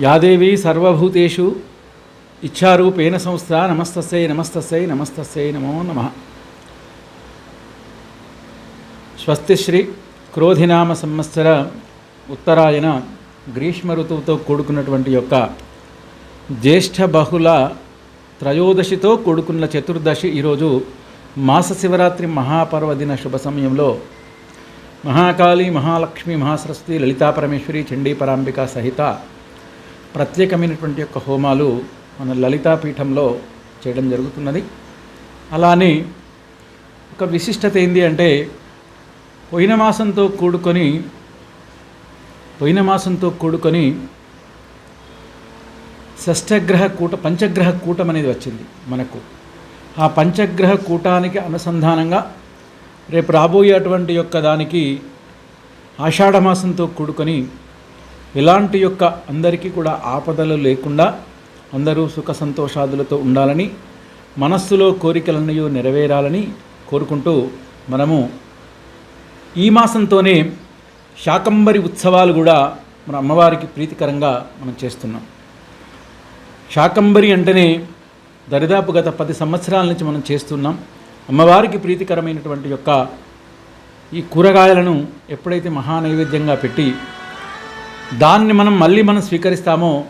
యాదేవి సర్వభూతేషు ఇచ్చారూపేణ సంస్థ నమస్తస్యై నమస్తస్యై నమస్తస్యై నమో నమ. స్వస్తిశ్రీ క్రోధినామ సంవత్సర ఉత్తరాయణ గ్రీష్మ ఋతువుతో కూడుకున్నటువంటి యొక్క జ్యేష్ఠ బహుళ త్రయోదశితో కూడుకున్న చతుర్దశి ఈరోజు మాస శివరాత్రి మహాపర్వదిన శుభ సమయంలో మహాకాళి మహాలక్ష్మి మహాసరస్వతి లలితాపరమేశ్వరి చండీపరాంబిక చండీ పరాంబిక సహిత ప్రత్యేకమైనటువంటి యొక్క హోమాలు మన లలితా పీఠంలో చేయడం జరుగుతున్నది. అలానే ఒక విశిష్టత ఏంటి అంటే పోయిన మాసంతో కూడుకొని పోయిన మాసంతో కూడుకొని షష్టగ్రహ కూట పంచగ్రహ కూటం అనేది వచ్చింది మనకు. ఆ పంచగ్రహ కూటానికి అనుసంధానంగా రేపు రాబోయేటువంటి యొక్క దానికి ఆషాఢమాసంతో కూడుకొని ఇలాంటి యొక్క అందరికీ కూడా ఆపదలు లేకుండా అందరూ సుఖ సంతోషాదులతో ఉండాలని మనస్సులో కోరికలన్నీ నెరవేరాలని కోరుకుంటూ మనము ఈ మాసంతోనే శాకంబరి ఉత్సవాలు కూడా మన అమ్మవారికి ప్రీతికరంగా మనం చేస్తున్నాం. శాకంబరి అంటేనే దరిదాపు గత పది సంవత్సరాల నుంచి మనం చేస్తున్నాం. అమ్మవారికి ప్రీతికరమైనటువంటి యొక్క ఈ కూరగాయలను ఎప్పుడైతే మహానైవేద్యంగా పెట్టి దాన్ని మనం మళ్ళీ మనం స్వీకరిస్తామో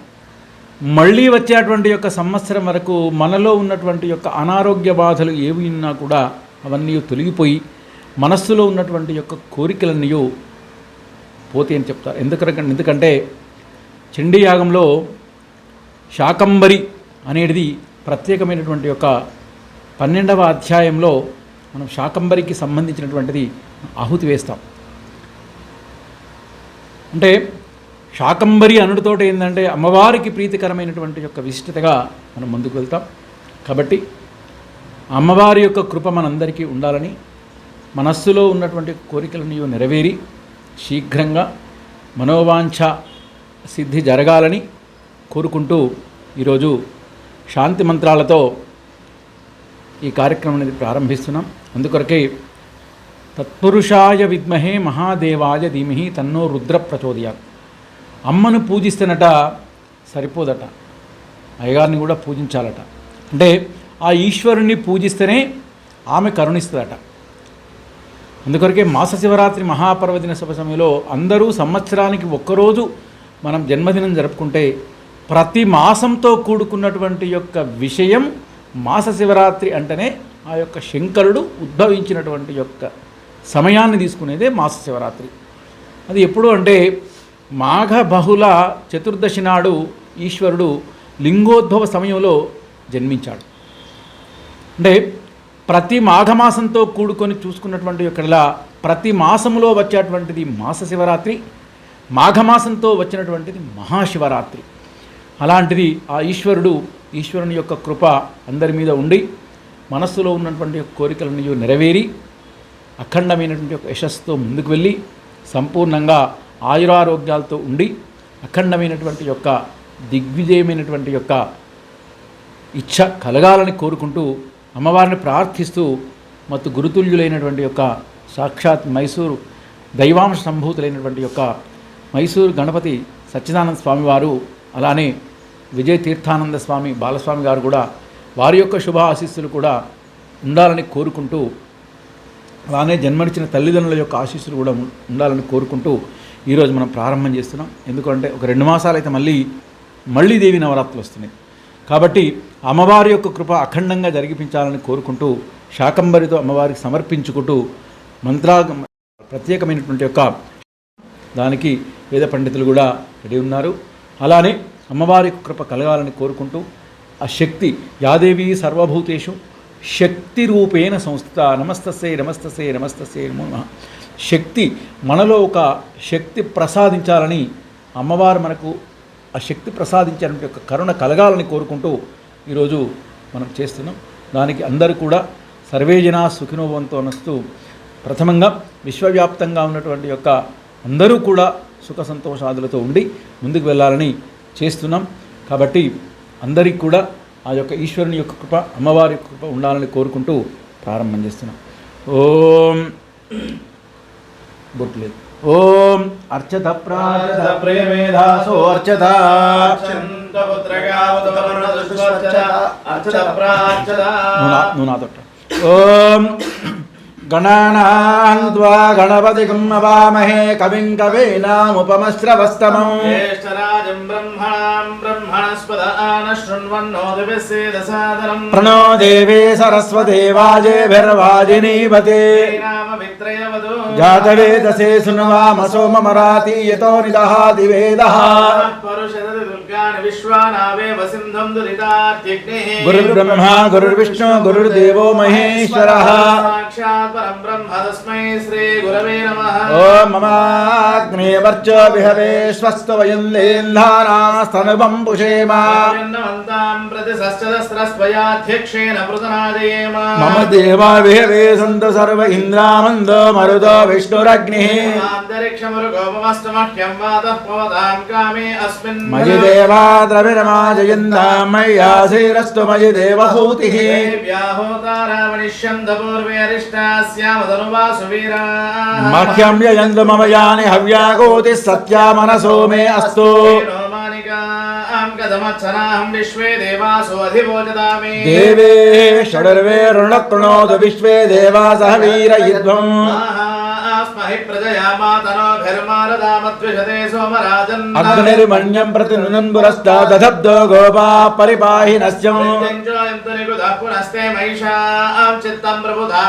మళ్ళీ వచ్చేటువంటి యొక్క సంవత్సరం వరకు మనలో ఉన్నటువంటి యొక్క అనారోగ్య బాధలు ఏవి ఉన్నా కూడా అవన్నీ తొలగిపోయి మనస్సులో ఉన్నటువంటి యొక్క కోరికలన్నీ పోతే అని చెప్తారు. ఎందుకంటే ఎందుకంటే చండీ యాగంలో శాకంబరి అనేది ప్రత్యేకమైనటువంటి యొక్క పన్నెండవ అధ్యాయంలో మనం శాకంబరికి సంబంధించినటువంటిది ఆహుతి వేస్తాం. అంటే శాకంబరి అనుడితోటి ఏంటంటే అమ్మవారికి ప్రీతికరమైనటువంటి యొక్క విశిష్టతగా మనం ముందుకు వెళ్తాం. కాబట్టి అమ్మవారి యొక్క కృప మనందరికీ ఉండాలని మనస్సులో ఉన్నటువంటి కోరికలను నెరవేరి శీఘ్రంగా మనోవాంఛ సిద్ధి జరగాలని కోరుకుంటూ ఈరోజు శాంతి మంత్రాలతో ఈ కార్యక్రమం అనేది ప్రారంభిస్తున్నాం. అందుకొరకే తత్పురుషాయ విద్మహే మహాదేవాయ ధీమహి తన్నో రుద్ర ప్రచోదయాత్. అమ్మను పూజిస్తేనట సరిపోదట. అయ్యగారిని కూడా పూజించాలట. అంటే ఆ ఈశ్వరుణ్ణి పూజిస్తేనే ఆమె కరుణిస్తుందట. అందుకొరకే మాస శివరాత్రి మహాపర్వదిన శుభ సమయంలో అందరూ సంవత్సరానికి ఒక్కరోజు మనం జన్మదినం జరుపుకుంటే ప్రతి మాసంతో కూడుకున్నటువంటి యొక్క విషయం మాస శివరాత్రి అంటేనే ఆ యొక్క శంకరుడు ఉద్భవించినటువంటి యొక్క సమయాన్ని తీసుకునేదే మాస శివరాత్రి. అది ఎప్పుడు అంటే మాఘ బహుళ చతుర్దశి నాడు ఈశ్వరుడు లింగోద్భవ సమయంలో జన్మించాడు. అంటే ప్రతి మాఘమాసంతో కూడుకొని చూసుకున్నటువంటి ఇక్కడలా ప్రతి మాసంలో వచ్చేటువంటిది మాస శివరాత్రి మాఘమాసంతో వచ్చినటువంటిది మహాశివరాత్రి. అలాంటిది ఆ ఈశ్వరుడు ఈశ్వరుని యొక్క కృప అందరి మీద ఉండి మనస్సులో ఉన్నటువంటి యొక్క కోరికలను నెరవేరి అఖండమైనటువంటి యొక్క యశస్సుతో ముందుకు వెళ్ళి సంపూర్ణంగా ఆయురారోగ్యాలతో ఉండి అఖండమైనటువంటి యొక్క దిగ్విజయమైనటువంటి యొక్క ఇచ్చ కలగాలని కోరుకుంటూ అమ్మవారిని ప్రార్థిస్తూ మత్తు గురుతుల్యులైనటువంటి యొక్క సాక్షాత్ మైసూరు దైవాంశ సంభూతులైనటువంటి యొక్క మైసూరు గణపతి సచ్చిదానంద స్వామి వారు అలానే విజయ తీర్థానంద స్వామి బాలస్వామి గారు కూడా వారి యొక్క శుభ ఆశీస్సులు కూడా ఉండాలని కోరుకుంటూ అలానే జన్మనిచ్చిన తల్లిదండ్రుల యొక్క ఆశీస్సులు కూడా ఉండాలని కోరుకుంటూ ఈరోజు మనం ప్రారంభం చేస్తున్నాం. ఎందుకంటే ఒక రెండు మాసాలు అయితే మళ్ళీ మళ్ళీ దేవి నవరాత్రులు వస్తున్నాయి. కాబట్టి అమ్మవారి యొక్క కృప అఖండంగా జరిగిపించాలని కోరుకుంటూ శాకంబరితో అమ్మవారికి సమర్పించుకుంటూ మంత్రా ప్రత్యేకమైనటువంటి యొక్క దానికి వేద పండితులు కూడా రెడీ ఉన్నారు. అలానే అమ్మవారి కృప కలగాలని కోరుకుంటూ ఆ శక్తి యాదేవి సర్వభూతేషు శక్తి రూపేణ సంస్థ నమస్తస్యై నమస్తసే నమస్తస్యై నమో. శక్తి మనలో ఒక శక్తి ప్రసాదించాలని అమ్మవారు మనకు ఆ శక్తి ప్రసాదించాలని యొక్క కరుణ కలగాలని కోరుకుంటూ ఈరోజు మనం చేస్తున్నాం. దానికి అందరూ కూడా సర్వేజన సుఖినోభవంతో నస్తూ ప్రథమంగా విశ్వవ్యాప్తంగా ఉన్నటువంటి యొక్క అందరూ కూడా సుఖ సంతోషాదులతో ఉండి ముందుకు వెళ్ళాలని చేస్తున్నాం. కాబట్టి అందరికీ కూడా ఆ యొక్క ఈశ్వరుని యొక్క కృప అమ్మవారి యొక్క కృప ఉండాలని కోరుకుంటూ ప్రారంభం చేస్తున్నాం. ఓం బొట్లేదు. ఓం అర్చత ప్రార్చత ప్రేమేధాసో అర్చత ఓం గణానాన్వా గణపతిగం అవామహే కవిం కవీనాముపమశ్రవస్తమం. జ్యేష్ఠరాజం బ్రహ్మణాం బ్రహ్మణస్పద ఆన శృణ్వన్నో దివ్యసేదసాదరం. ప్రణో దేవే సరస్వదేవాజేభిర్వాజినీవతే నామ విత్రయవదు జాతవేదసే సునవామ సోమమరాతి యతో నిదహాతి వేదః పరుషదతి దుర్గాని విశ్వానావేవ సింధం దురితాత్యగ్నిః గురుర్బ్రహ్మ గురుర్విష్ణు గురుర్దేవో మహేశ్వరः సాక్షాత్ పరం బ్రహ్మ తస్మై శ్రీ గురవే నమః ఓం మమాగ్నేవర్చో విహవే స్వస్త వయం లేంధానాస్తనువం పుషేమ న్నవంతాం ప్రతి సశ్చదస్రస్వయాధ్యక్షేణ పృతనాదయేమ మమ దేవా విహవే సంత సర్వ ఇంద్రామందో మరుదో విష్ణురగ్నిః అంతరిక్షమరుగోపమస్తమహ్యం వాతః పవతాం కామే అస్మిన్ మయి దేవా ద్రవిరమా జయంతాం అగ్నిర్మణ్యం ప్రతి నునంబురస్తా దధబ్దో గోపా పరిపాహి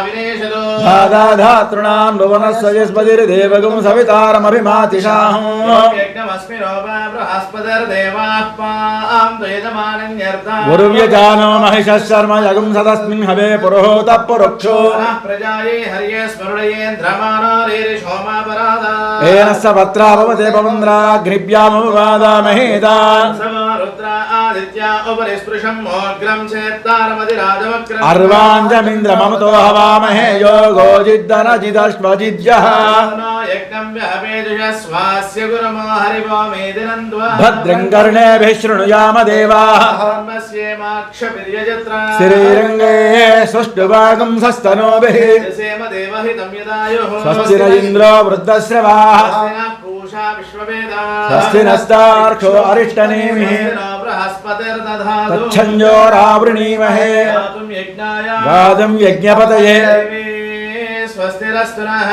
వినేశదో దాదాధాతృణాం భువనస్వయస్పతిర్దేవగం సవితారమభిమాతిషాహం గురువ్యజానో మహిష శర్మ యగం సదస్మిన్ హవే పురోహోత పురుక్షో ప్రజాయే హర్యే స్మరుడయేంద్రమానో येन स भत्राभवते पवन्द्राग्निव्यामवादामहेदा हवामहे योगो जिद्दनजिदश्वजिद्यः भद्रं शृणुयाम देवाः। श्रीरङ्गे स्वष्टुवागं सस्तनोभिः। హవామహే యోగో జిద్దనజిదశ్వజిద్యః యజ్ఞం వ్యహవేదుష స్వాస్య గురమో హరివో మేదినంద్వా భద్రం కర్ణేభిः శృణుయామ దేవాः ధర్మస్యేమాక్షపిర్యజత్ర శరీరంగే సుష్టుభాగం సస్తనోభిः సేమ దేవహితం యదాయుః స్వస్తి న ఇంద్రో వృద్ధశ్రవాः స్వస్తినః పూషా విశ్వవేదా స్వస్తి నస్తార్క్షో అరిష్టనేమిः తచ్చంజోరావృణీమహే గాదం యజ్ఞపతయే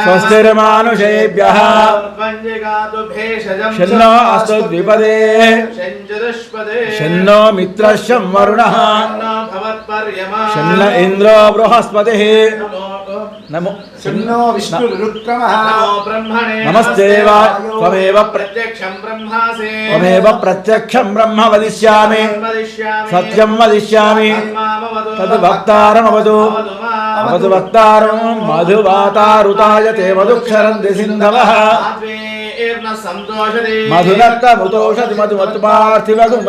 స్వస్తిర్మానుషేభ్యः షన్నో అస్తు ద్విపదే మిత్రశం వరుణः ఇంద్రో బృహస్పతిः నమో నమో శన్నో విష్ణురుక్రమః. నమో బ్రహ్మణే నమస్తే వా త్వమేవ ప్ర- ప్రత్యక్షం బ్రహ్మాసే. త్వమేవ ప్రత్యక్షం బ్రహ్మ వదిష్యామి. సత్యం వదిష్యామి. తద్ వక్తారమవదు. అవదు వక్తారం మధువాతారుతాయ తే మధుక్షరంతి సింధవః. మధునక్తముతోషతి మధుమత్పార్థివగుం.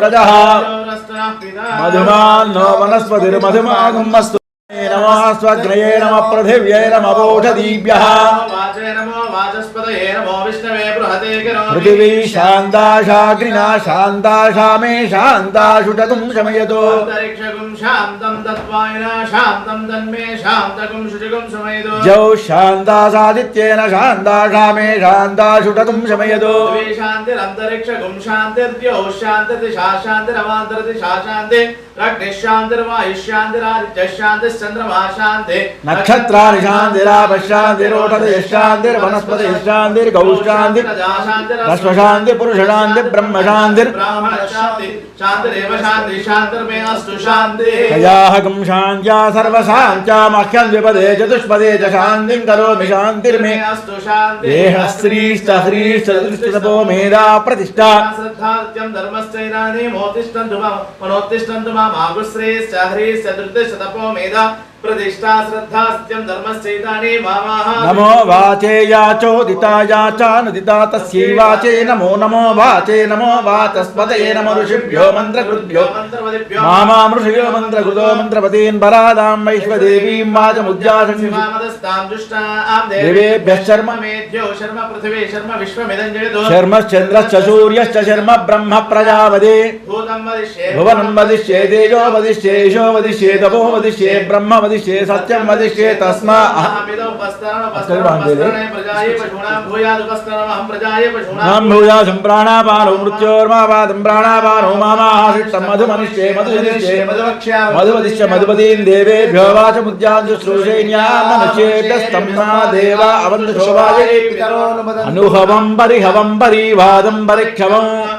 మధుమాన్నో వనస్పతిర్మధుమాగుమస్తు నమో స్వగ్నయే నమ పృథివ్యై నమవోషధీభ్యः వాచే నమో వాచస్పతయే నమో విష్ణవే బృహతే గిరోమి. పృథివీ శాంతాశాగ్నినా శాంతాశామే శాంతాశుటకం శమయతో అంతరిక్షగుం శాంతం తత్వాయన శాంతం తన్మే శాంతగుం శుచిగుం సుమయదు జౌ శాంతాసాదిత్యేన శాంతాశామే శాంతాశుటకం శమయతో పృథివీ శాంతిరంతరిక్షగుం वनस्पतिशांतिर शांति मह्यं द्विपदे चतुष्पदे च शांतिं करोमि अस्तु शांति देहस्त्रीश्च ह्रीश्च चतुष्टपो मेधा प्रतिष्ठा। श्रद्धात्यं धर्मश्चैनानि मोतिष्ठन्तु माम् मनोत्तिष्ठन्तु तपो मेधा। प्रतिष्ठा श्रद्धास्त्यं धर्मस्यैतानि वामाः नमो वाचेया चोदिताया च नदिता तस्यै वाचे नमो नमो वाचे नमो वाचस्पतये नमो ऋषिभ्यो मन्त्रकृद्भ्यो मामां ऋषिभ्यो मन्त्रकृतो मन्त्रपतीन् वरादां वैश्वदेवीं वाचमुद्यासंस्तां दुष्टां देवेभ्यः शर्म मेध्यो शर्म पृथिवी शर्म विश्वमिदञ्जयतो शर्मश्चन्द्रश्च सूर्यश्च शर्म ब्रह्म प्रजावदे भूतं वदिष्ये भुवनं वदिष्ये तेजो वदिष्ये ईशो वदिष्ये तपो वदिष्ये ब्रह्म వదిష్టే సత్యం వదిష్టే తస్మా భూయా సంప్రాణాపానో మృత్యోర్మాపాదం ప్రాణాపానో మామాహాసిష్టం మధు మనిష్టే మధు వదిష్టే మధువదిష్ట మధుపదీం దేవేభ్యో వాచ ముద్యాం శుశ్రూషేణ్యాచేటస్తమ్నా దేవ అవంత శోభాయ. అనుహవం పరిహవం పరివాదం పరిక్షవం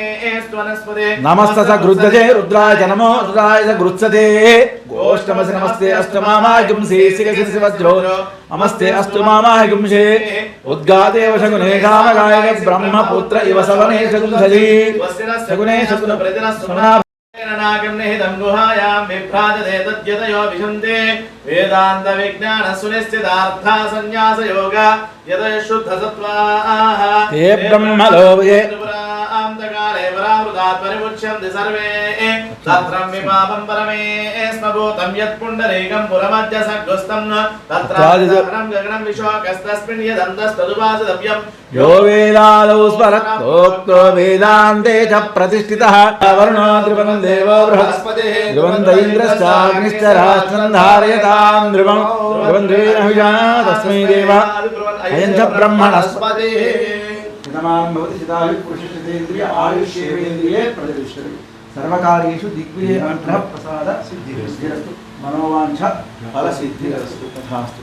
నమస్త గృద్ధతే రుద్రాయ నమో రుద్రాయ గృత్సతే గోష్టమసి నమస్తే అస్తు మామాహిగుంసే శిరసి వజ్రో నమస్తే అస్తు మామాహిగుంసే ఉద్గాదేవ శగునే కామగాయ బ్రహ్మపుత్ర ఇవ సవనే శగుంసజీ శగునే శగున వేదాంత విజ్ఞాన సునిశ్చితార్థ సన్యాస యోగ యదశుద్ధ సత్వా బ్రహ్మలోయే పరామృతాత్ పరిముచ్యంతి సర్వే తత్రం విపాపం పరమే స్మభూతం యత్ పుండరీకం పురమధ్య సగ్గుస్తం తత్ర గగనం విశోకస్తస్మిన్ యదంతస్తదుపాసితవ్యం యో వేదాదౌ స్వరక్తోక్తో వేదాంతే చ ప్రతిష్ఠితః వర్ణో ధ్రువం దేవో బృహస్పతి ధ్రువంత ఇంద్రశ్చాగ్నిశ్చ రాష్ట్రం ధారయతాం ధ్రువం ధ్రువేణ హుజా తస్మై దేవ అయం చ బ్రహ్మణస్పతి శతమానం భవతి శతాయు పురుషేంద్రియ ఆయుష్యేంద్రియే ప్రతిష్టతి సర్వకార్యేషు దిగ్విజయ అనుగ్రహ ప్రసాద సిద్ధిరస్తు. మనోవాంఛ ఫల సిద్ధిరస్తు తథాస్తు.